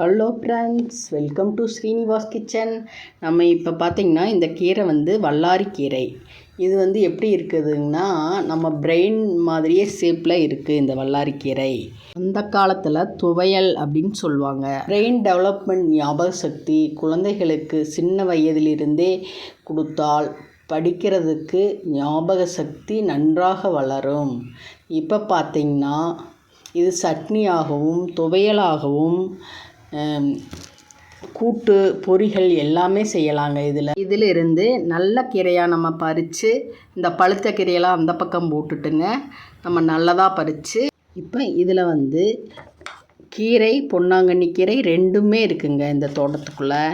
Hello friends welcome to Srinivas kitchen நம்ம இப்போ பார்த்திங்கன்னா இந்த கீரை வந்து வல்லாரி கீரை. இது வந்து எப்படி இருக்குதுங்கன்னா நம்ம பிரெயின் மாதிரியே ஷேப்பில் இருக்குது இந்த வல்லாரி கீரை. அந்த காலத்தில் துவையல் அப்படின்னு சொல்லுவாங்க. பிரெயின் டெவலப்மெண்ட் ஞாபக சக்தி குழந்தைகளுக்கு சின்ன வயதிலிருந்தே கொடுத்தால் படிக்கிறதுக்கு ஞாபக சக்தி நன்றாக வளரும். இப்போ பார்த்திங்கன்னா இது சட்னியாகவும் துவையலாகவும் கூட்டு பொரிகள் எல்லாமே செய்யலாங்க இதில். இதில் இருந்து நல்ல கீரையாக நம்ம பறித்து இந்த பழுத்த கீரையெல்லாம் அந்த பக்கம் போட்டுட்டுங்க. நம்ம நல்லதாக பறித்து இப்போ இதில் வந்து கீரை பொன்னாங்கண்ணி கீரை ரெண்டுமே இருக்குங்க இந்த தோட்டத்துக்குள்ளே.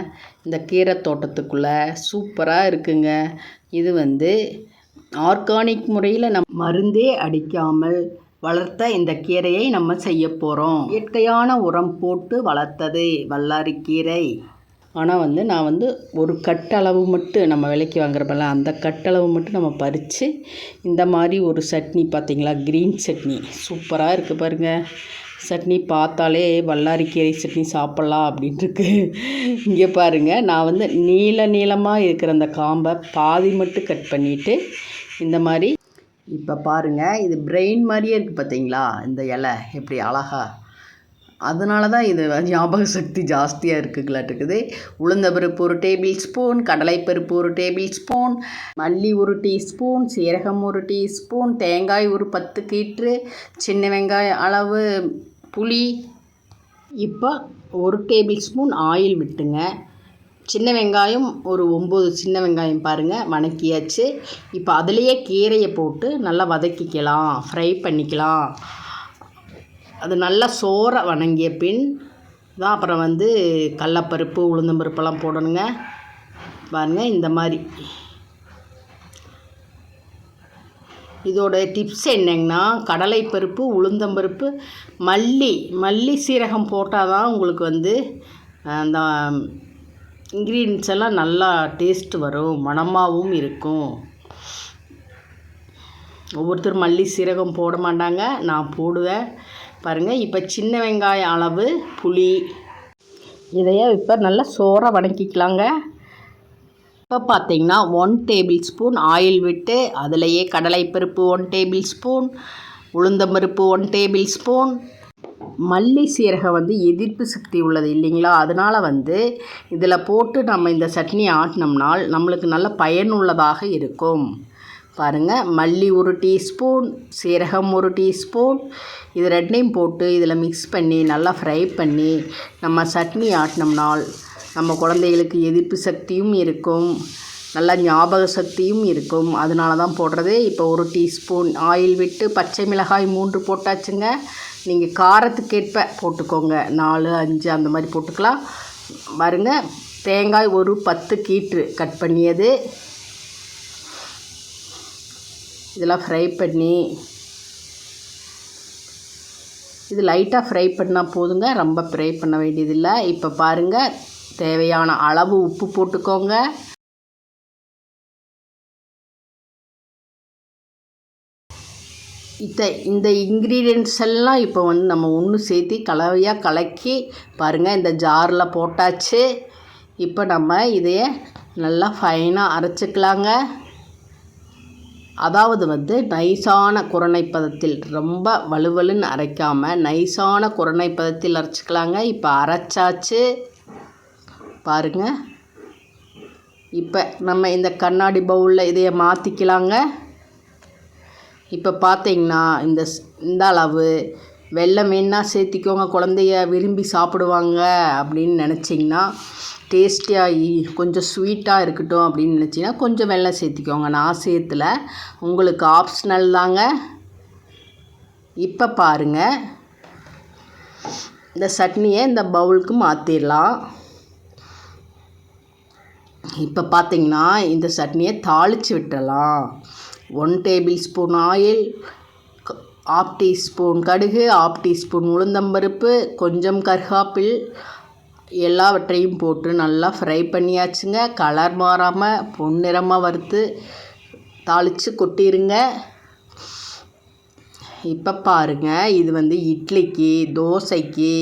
இந்த கீரை தோட்டத்துக்குள்ளே சூப்பராக இருக்குங்க. இது வந்து ஆர்கானிக் முறையில் நம் மருந்தே அடிக்காமல் வளர்த்த இந்த கீரையை நம்ம செய்ய போகிறோம் இயற்கையான உரம் போட்டு வளர்த்தது வல்லாரி கீரை. ஆனால் வந்து நான் வந்து ஒரு கட்டளவு மட்டும் நம்ம விலைக்கு வாங்குறப்பல அந்த கட்டளவு மட்டும் நம்ம பறித்து இந்த மாதிரி ஒரு சட்னி பார்த்திங்களா? க்ரீன் சட்னி. சூப்பராக இருக்குது பாருங்கள் சட்னி பார்த்தாலே வல்லாரி கீரை சட்னி சாப்பிட்லாம் அப்படின்ட்டுருக்கு இங்கே பாருங்கள் நான் வந்து நீள நீளமாக இருக்கிற அந்த காம்பை பாதி மட்டும் கட் பண்ணிவிட்டு இந்த மாதிரி இப்போ பாருங்கள் இது பிரெயின் மாதிரியே இருக்குது பார்த்தீங்களா? இந்த இலை எப்படி அழகா? அதனால தான் இது ஞாபக சக்தி ஜாஸ்தியாக இருக்குங்களாட்டுக்குது உளுந்தம்பருப்பு ஒரு டேபிள் ஸ்பூன் கடலைப்பருப்பு ஒரு டேபிள் ஸ்பூன் மல்லி ஒரு டீஸ்பூன் சீரகம் ஒரு டீஸ்பூன் தேங்காய் ஒரு பத்து கீற்று சின்ன வெங்காயம் அளவு புளி. இப்போ ஒரு டேபிள் ஸ்பூன் ஆயில் விட்டுங்க. சின்ன வெங்காயம் ஒரு ஒம்பது சின்ன வெங்காயம் பாருங்கள் வணக்கியாச்சு. இப்போ அதுலேயே கீரையை போட்டு நல்லா வதக்கிக்கலாம் ஃப்ரை பண்ணிக்கலாம். அது நல்லா சோற வணங்கிய பின் தான் அப்புறம் வந்து கடலப்பருப்பு உளுந்தம்பருப்பெல்லாம் போடணுங்க. பாருங்கள் இந்த மாதிரி. இதோட டிப்ஸ் என்னங்கன்னா கடலைப்பருப்பு உளுந்தம்பருப்பு மல்லி மல்லி சீரகம் போட்டால் தான் உங்களுக்கு வந்து அந்த இன்க்ரீடியன்ஸ் எல்லாம் நல்லா டேஸ்ட் வரும் மணமாகவும் இருக்கும். ஒவ்வொருத்தரும் மல்லி சீரகம் போட மாட்டாங்க நான் போடுவேன். பாருங்கள் இப்போ சின்ன வெங்காயம் அளவு புளி. இதையே இப்போ நல்லா சோறாக வணக்கிக்கலாங்க. இப்போ பார்த்தீங்கன்னா ஒன் டேபிள் ஸ்பூன் ஆயில் விட்டு அதிலையே கடலைப்பருப்பு ஒன் டேபிள் ஸ்பூன் உளுந்தம்பருப்பு ஒன் டேபிள் ஸ்பூன் மல்லி சீரகம் வந்து எதிர்ப்பு சக்தி உள்ளது இல்லைங்களா? அதனால் வந்து இதில் போட்டு நம்ம இந்த சட்னி ஆட்டினோம்னால் நம்மளுக்கு நல்ல பயனுள்ளதாக இருக்கும். பாருங்கள் மல்லி ஒரு டீஸ்பூன் சீரகம் ஒரு டீஸ்பூன் இது ரெண்டையும் போட்டு இதில் மிக்ஸ் பண்ணி நல்லா ஃப்ரை பண்ணி நம்ம சட்னி ஆட்டினோம்னால் நம்ம குழந்தைகளுக்கு எதிர்ப்பு சக்தியும் இருக்கும் நல்லா ஞாபக சக்தியும் இருக்கும். அதனால தான் போடுறது. இப்போ ஒரு டீஸ்பூன் ஆயில் விட்டு பச்சை மிளகாய் மூன்று போட்டாச்சுங்க. நீங்கள் காரத்துக்கேற்ப போட்டுக்கோங்க. நாலு அஞ்சு அந்த மாதிரி போட்டுக்கலாம். பாருங்க தேங்காய் ஒரு பத்து கீற்று கட் பண்ணியது. இதெல்லாம் ஃப்ரை பண்ணி இது லைட்டாக ஃப்ரை பண்ணால் போதுங்க. ரொம்ப ஃப்ரை பண்ண வேண்டியதில்லை. இப்போ பாருங்கள் தேவையான அளவு உப்பு போட்டுக்கோங்க. இத்த இந்த இன்க்ரீடியன்ட்ஸ் எல்லாம் இப்போ வந்து நம்ம ஒன்று சேர்த்து கலவையாக கலக்கி பாருங்கள் இந்த ஜாரில் போட்டாச்சு. இப்போ நம்ம இதைய நல்லா ஃபைனாக அரைச்சிக்கலாங்க. அதாவது வந்து நைஸான குரணை பதத்தில் ரொம்ப வலுவலுன்னு அரைக்காமல் நைஸான குரணை பதத்தில் அரைச்சிக்கலாங்க. இப்போ அரைச்சாச்சு. பாருங்கள் இப்போ நம்ம இந்த கண்ணாடி பவுலில் இதைய மாற்றிக்கலாங்க இப்போ பார்த்தீங்கன்னா இந்த இந்த அளவு வெள்ளம் வேணால் சேர்த்திக்கோங்க குழந்தைய விரும்பி சாப்பிடுவாங்க அப்படின்னு நினச்சிங்கன்னா டேஸ்டியாக கொஞ்சம் ஸ்வீட்டாக இருக்கட்டும் அப்படின்னு நினச்சிங்கன்னா கொஞ்சம் வெள்ளம் சேர்த்திக்கோங்க. நான் சேர்த்துல உங்களுக்கு ஆப்ஷனல் தாங்க. இப்போ பாருங்கள் இந்த சட்னியை இந்த பவுலுக்கு மாற்றிடலாம் இப்போ பார்த்தீங்கன்னா இந்த சட்னியை தாளித்து விட்டுடலாம் one tablespoon oil half teaspoon கடுகு ஆஃப் டீஸ்பூன் உளுந்தம்பருப்பு கொஞ்சம் கருகாப்பில் எல்லாவற்றையும் போட்டு நல்லா ஃப்ரை பண்ணியாச்சுங்க. கலர் மாறாமல் பொன்னிறமாக வறுத்து தாளித்து கொட்டிடுங்க இப்போ பாருங்க இது வந்து இட்லிக்கு தோசைக்கு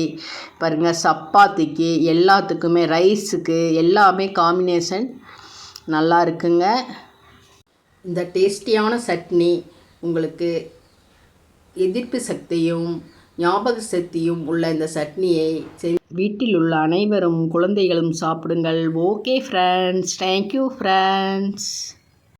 பாருங்கள் சப்பாத்திக்கு எல்லாத்துக்குமே ரைஸுக்கு எல்லாமே காம்பினேஷன் நல்லா இருக்குங்க. இந்த டேஸ்டியான சட்னி உங்களுக்கு எதிர்ப்பு சக்தியும் ஞாபக சக்தியும் உள்ள இந்த சட்னியை வீட்டில் உள்ள அனைவரும் குழந்தைகளும் சாப்பிடுங்கள். Okay friends thank you friends